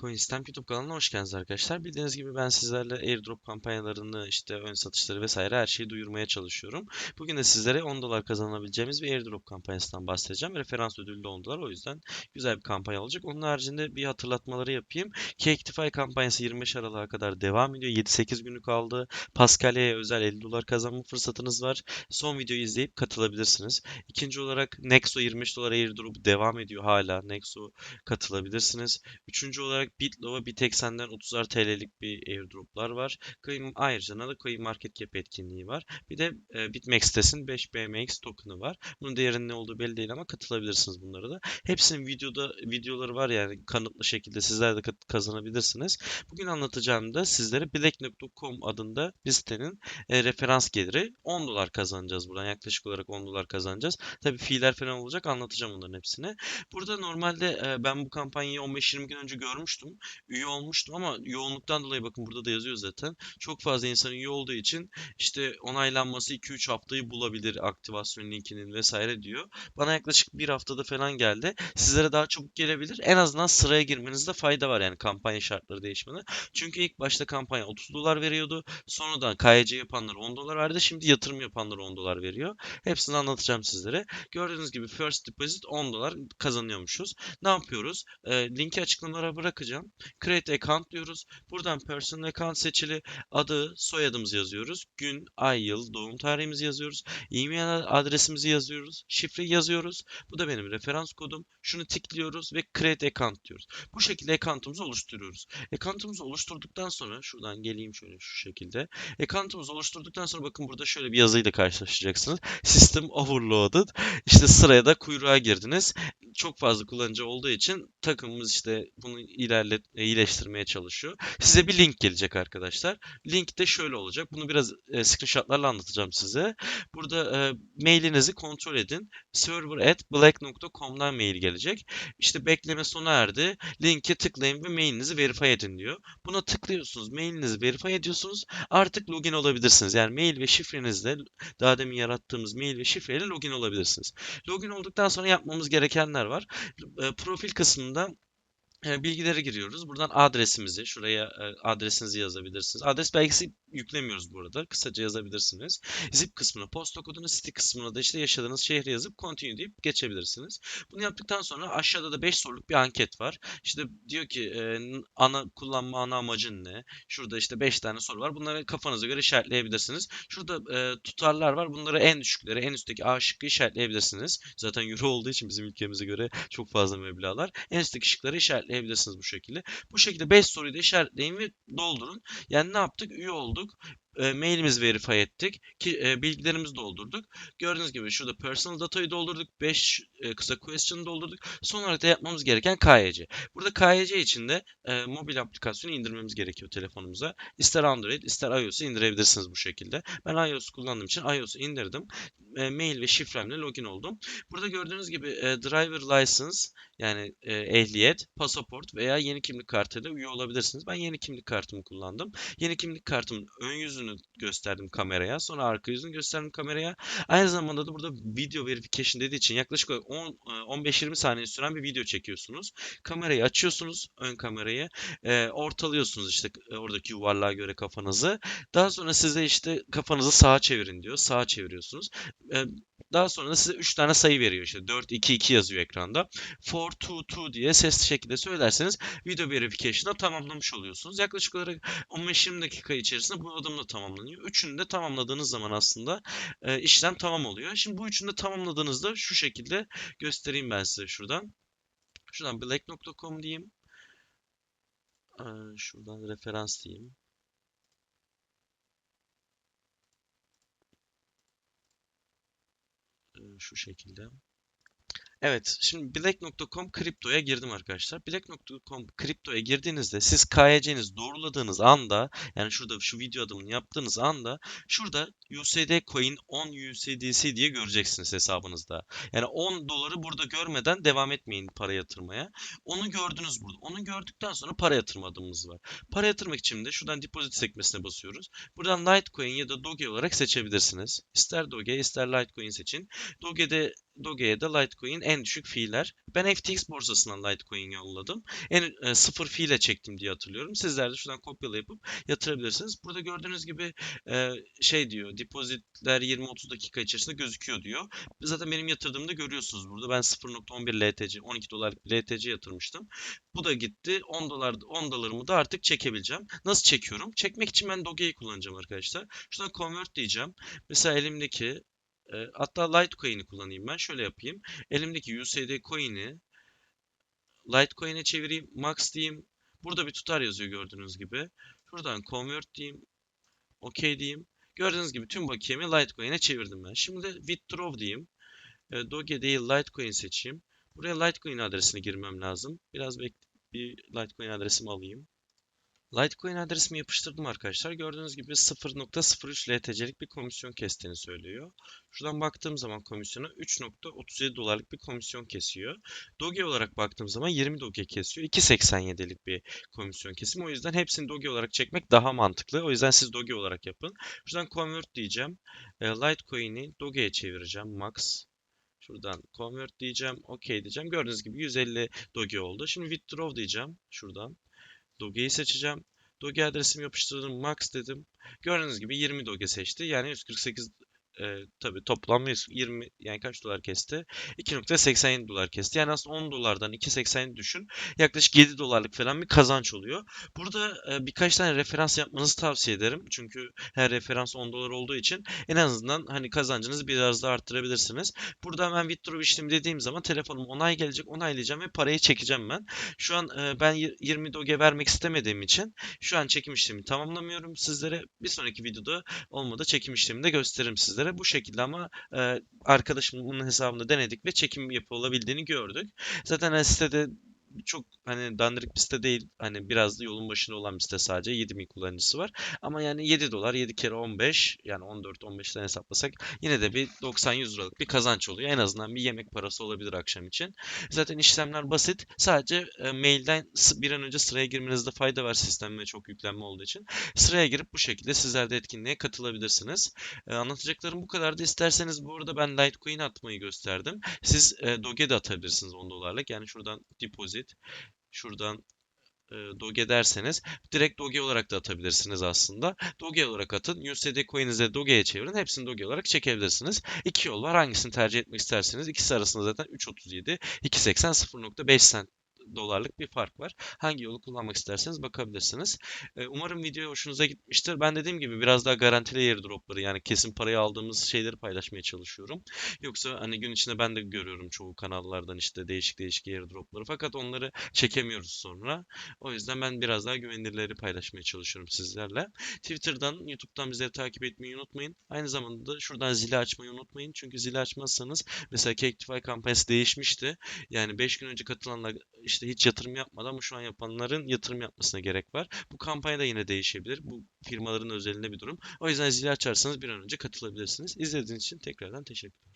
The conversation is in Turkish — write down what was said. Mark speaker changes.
Speaker 1: CoinStamp YouTube kanalına hoş geldiniz arkadaşlar. Bildiğiniz gibi ben sizlerle airdrop kampanyalarını, işte ön satışları vesaire her şeyi duyurmaya çalışıyorum. Bugün de sizlere 10 dolar kazanabileceğimiz bir airdrop kampanyasından bahsedeceğim. Referans ödüllü 10 dolar o yüzden güzel bir kampanya olacak. Onun haricinde bir hatırlatmaları yapayım. Caktify kampanyası 25 Aralık'a kadar devam ediyor. 7-8 günü kaldı. Paskalya'ya özel 50 dolar kazanma fırsatınız var. Son videoyu izleyip katılabilirsiniz. İkinci olarak Nexo 25 dolar airdrop devam ediyor hala. Nexo katılabilirsiniz. Üçüncü olarak Bitlova, Bitexen'den 30'ar TL'lik bir airdroplar var. Coin, ayrıca da Coin Market Cap etkinliği var. Bir de e, BitMEX sitesinin 5 BMX token'ı var. Bunun değerinin ne olduğu belli değil ama katılabilirsiniz bunlara da. Hepsinin videoda videoları var yani kanıtlı şekilde sizler de kazanabilirsiniz. Bugün anlatacağım da sizlere Black.com adında bir sitenin e, referans geliri 10 dolar kazanacağız buradan. Yaklaşık olarak 10 dolar kazanacağız. Tabii fiiller falan olacak anlatacağım onların hepsini. Burada normalde e, ben bu kampanyayı 15-20 gün önce görmüştüm. Üye olmuştum ama yoğunluktan dolayı bakın burada da yazıyor zaten. Çok fazla insan üye olduğu için işte onaylanması 2-3 haftayı bulabilir aktivasyon linkinin vesaire diyor. Bana yaklaşık bir haftada falan geldi. Sizlere daha çabuk gelebilir. En azından sıraya girmenizde fayda var yani kampanya şartları değişmeni. Çünkü ilk başta kampanya 30 dolar veriyordu. Sonradan KYC yapanlar 10 dolar verdi. Şimdi yatırım yapanlar 10 dolar veriyor. Hepsini anlatacağım sizlere. Gördüğünüz gibi first deposit 10 dolar kazanıyormuşuz. Ne yapıyoruz? Ee, linki açıklamalara bırakacağım. Create account diyoruz. Buradan personal account seçili adı, soyadımızı yazıyoruz. Gün, ay, yıl, doğum tarihimizi yazıyoruz. E-mail adresimizi yazıyoruz. Şifreyi yazıyoruz. Bu da benim referans kodum. Şunu tıklıyoruz ve create account diyoruz. Bu şekilde account'umuzu oluşturuyoruz. Account'umuzu oluşturduktan sonra şuradan geleyim şöyle şu şekilde. Account'umuzu oluşturduktan sonra bakın burada şöyle bir yazıyla karşılaşacaksınız. System overloaded. İşte sıraya da kuyruğa girdiniz. Çok fazla kullanıcı olduğu için takımımız işte bunu ilerlet iyileştirmeye çalışıyor. Size bir link gelecek arkadaşlar. Link de şöyle olacak. Bunu biraz e, screenshotlarla anlatacağım size. Burada e, mailinizi kontrol edin. Server at black.com'dan mail gelecek. İşte bekleme sona erdi. Linke tıklayın ve mailinizi verify edin diyor. Buna tıklıyorsunuz. Mailinizi verify ediyorsunuz. Artık login olabilirsiniz. Yani mail ve şifrenizle daha demin yarattığımız mail ve şifreyle login olabilirsiniz. Login olduktan sonra yapmamız gerekenler var. E, profil kısmında e, bilgileri giriyoruz. Buradan adresimizi, şuraya e, adresinizi yazabilirsiniz. Adres belgesi yüklemiyoruz burada. Kısaca yazabilirsiniz. Zip kısmına, posta kodunu, city kısmına da işte yaşadığınız şehri yazıp continue deyip geçebilirsiniz. Bunu yaptıktan sonra aşağıda da 5 soruluk bir anket var. İşte diyor ki e, ana kullanma ana amacın ne? Şurada işte 5 tane soru var. Bunları kafanıza göre işaretleyebilirsiniz. Şurada e, tutarlar var. Bunları en düşükleri, en üstteki A şıkkı işaretleyebilirsiniz. Zaten euro olduğu için bizim ülkemize göre çok fazla meblağlar. En üstteki şıkları işaretleyebilirsiniz bu şekilde. Bu şekilde 5 soruyu da işaretleyin ve doldurun. Yani ne yaptık? Üye olduk. Luke E, mailimizi verify ettik. Ki, e, bilgilerimizi doldurduk. Gördüğünüz gibi şurada personal datayı doldurduk. 5 e, kısa question'ı doldurduk. Son olarak da yapmamız gereken KYC. Burada KYC için de e, mobil aplikasyonu indirmemiz gerekiyor telefonumuza. İster Android ister iOS'u indirebilirsiniz bu şekilde. Ben iOS kullandığım için iOS'u indirdim. E, mail ve şifremle login oldum. Burada gördüğünüz gibi e, driver license yani e, ehliyet, pasaport veya yeni kimlik kartıyla üye olabilirsiniz. Ben yeni kimlik kartımı kullandım. Yeni kimlik kartımın ön yüzünü gösterdim kameraya. Sonra arka yüzünü gösterdim kameraya. Aynı zamanda da burada video verification dediği için yaklaşık olarak 10, e, 15-20 saniye süren bir video çekiyorsunuz. Kamerayı açıyorsunuz, ön kamerayı. E, ortalıyorsunuz işte e, oradaki yuvarlığa göre kafanızı. Daha sonra size işte kafanızı sağa çevirin diyor. Sağa çeviriyorsunuz. E, daha sonra da size 3 tane sayı veriyor işte 4 2 2 yazıyor ekranda. 4 2 2 diye sesli şekilde söylerseniz video verification'ı tamamlamış oluyorsunuz. Yaklaşık olarak 15-20 dakika içerisinde bu adımla tamamlanıyor. Üçünü de tamamladığınız zaman aslında e, işlem tamam oluyor. Şimdi bu üçünü de tamamladığınızda şu şekilde göstereyim ben size şuradan. Şuradan black.com diyeyim. E, şuradan referans diyeyim. E, şu şekilde. Evet, şimdi Black.com kriptoya girdim arkadaşlar. Black.com kriptoya girdiğinizde siz KYC'niz doğruladığınız anda yani şurada şu video adımını yaptığınız anda şurada USD coin 10 USDC diye göreceksiniz hesabınızda. Yani 10 doları burada görmeden devam etmeyin para yatırmaya. Onu gördünüz burada. Onu gördükten sonra para yatırma adımımız var. Para yatırmak için de şuradan deposit sekmesine basıyoruz. Buradan Litecoin ya da Doge olarak seçebilirsiniz. İster Doge ister Litecoin seçin. Doge'de Doge'ye de Litecoin en düşük fiiller. Ben FTX borsasından Litecoin yolladım. En e, sıfır fiile çektim diye hatırlıyorum. Sizler de şuradan kopyala yapıp yatırabilirsiniz. Burada gördüğünüz gibi e, şey diyor. Depozitler 20-30 dakika içerisinde gözüküyor diyor. Zaten benim yatırdığımda görüyorsunuz burada. Ben 0.11 LTC, 12 dolarlık LTC yatırmıştım. Bu da gitti. 10 dolar 10 dolarımı da artık çekebileceğim. Nasıl çekiyorum? Çekmek için ben Doge'yi kullanacağım arkadaşlar. Şuradan convert diyeceğim. Mesela elimdeki e, hatta Litecoin'i kullanayım ben. Şöyle yapayım. Elimdeki USD coin'i Litecoin'e çevireyim. Max diyeyim. Burada bir tutar yazıyor gördüğünüz gibi. Şuradan convert diyeyim. OK diyeyim. Gördüğünüz gibi tüm bakiyemi Litecoin'e çevirdim ben. Şimdi withdraw diyeyim. E, Doge değil Litecoin seçeyim. Buraya Litecoin adresini girmem lazım. Biraz bek bir Litecoin adresimi alayım. Litecoin adresimi yapıştırdım arkadaşlar. Gördüğünüz gibi 0.03 LTC'lik bir komisyon kestiğini söylüyor. Şuradan baktığım zaman komisyona 3.37 dolarlık bir komisyon kesiyor. Doge olarak baktığım zaman 20 Doge kesiyor. 2.87'lik bir komisyon kesimi. O yüzden hepsini Doge olarak çekmek daha mantıklı. O yüzden siz Doge olarak yapın. Şuradan convert diyeceğim. E, Litecoin'i Doge'ye çevireceğim. Max. Şuradan convert diyeceğim. OK diyeceğim. Gördüğünüz gibi 150 Doge oldu. Şimdi withdraw diyeceğim. Şuradan. Doge'yi seçeceğim. Doge adresimi yapıştırdım. Max dedim. Gördüğünüz gibi 20 Doge seçti. Yani 148 e, tabii toplam 20 yani kaç dolar kesti? 2.87 dolar kesti. Yani aslında 10 dolardan 2.87 düşün. Yaklaşık 7 dolarlık falan bir kazanç oluyor. Burada e, birkaç tane referans yapmanızı tavsiye ederim. Çünkü her referans 10 dolar olduğu için en azından hani kazancınızı biraz daha arttırabilirsiniz. Burada hemen withdraw işlemi dediğim zaman telefonum onay gelecek. Onaylayacağım ve parayı çekeceğim ben. Şu an e, ben 20 doge vermek istemediğim için şu an çekim işlemi tamamlamıyorum. Sizlere bir sonraki videoda olmadı çekim işlemini de gösteririm sizlere bu şekilde ama e, arkadaşımın hesabında denedik ve çekim yapılabildiğini gördük. Zaten hani sitede çok hani dandirik bir site değil. Hani biraz da yolun başında olan bir site sadece. 7000 kullanıcısı var. Ama yani 7 dolar 7 kere 15 yani 14-15'ten hesaplasak yine de bir 90-100 liralık bir kazanç oluyor. En azından bir yemek parası olabilir akşam için. Zaten işlemler basit. Sadece e, mailden bir an önce sıraya girmenizde fayda var sistemime çok yüklenme olduğu için. Sıraya girip bu şekilde sizler de etkinliğe katılabilirsiniz. E, anlatacaklarım bu kadardı. İsterseniz bu arada ben Litecoin atmayı gösterdim. Siz e, Doge de atabilirsiniz 10 dolarlık. Yani şuradan deposit Şuradan e, Doge derseniz direkt Doge olarak da atabilirsiniz aslında. Doge olarak atın. USD coin'inizi Doge'ye çevirin. Hepsini Doge olarak çekebilirsiniz. İki yol var. Hangisini tercih etmek isterseniz. İkisi arasında zaten 3.37, 2.80, 0.5 cent dolarlık bir fark var. Hangi yolu kullanmak isterseniz bakabilirsiniz. E, umarım video hoşunuza gitmiştir. Ben dediğim gibi biraz daha garantili airdropları yani kesin parayı aldığımız şeyleri paylaşmaya çalışıyorum. Yoksa hani gün içinde ben de görüyorum çoğu kanallardan işte değişik değişik airdropları fakat onları çekemiyoruz sonra. O yüzden ben biraz daha güvenilirleri paylaşmaya çalışıyorum sizlerle. Twitter'dan, YouTube'dan bizleri takip etmeyi unutmayın. Aynı zamanda da şuradan zili açmayı unutmayın. Çünkü zili açmazsanız mesela Caketify kampanyası değişmişti. Yani 5 gün önce katılanlar işte hiç yatırım yapmadan ama şu an yapanların yatırım yapmasına gerek var. Bu kampanya da yine değişebilir. Bu firmaların özelinde bir durum. O yüzden zili açarsanız bir an önce katılabilirsiniz. İzlediğiniz için tekrardan teşekkür ederim.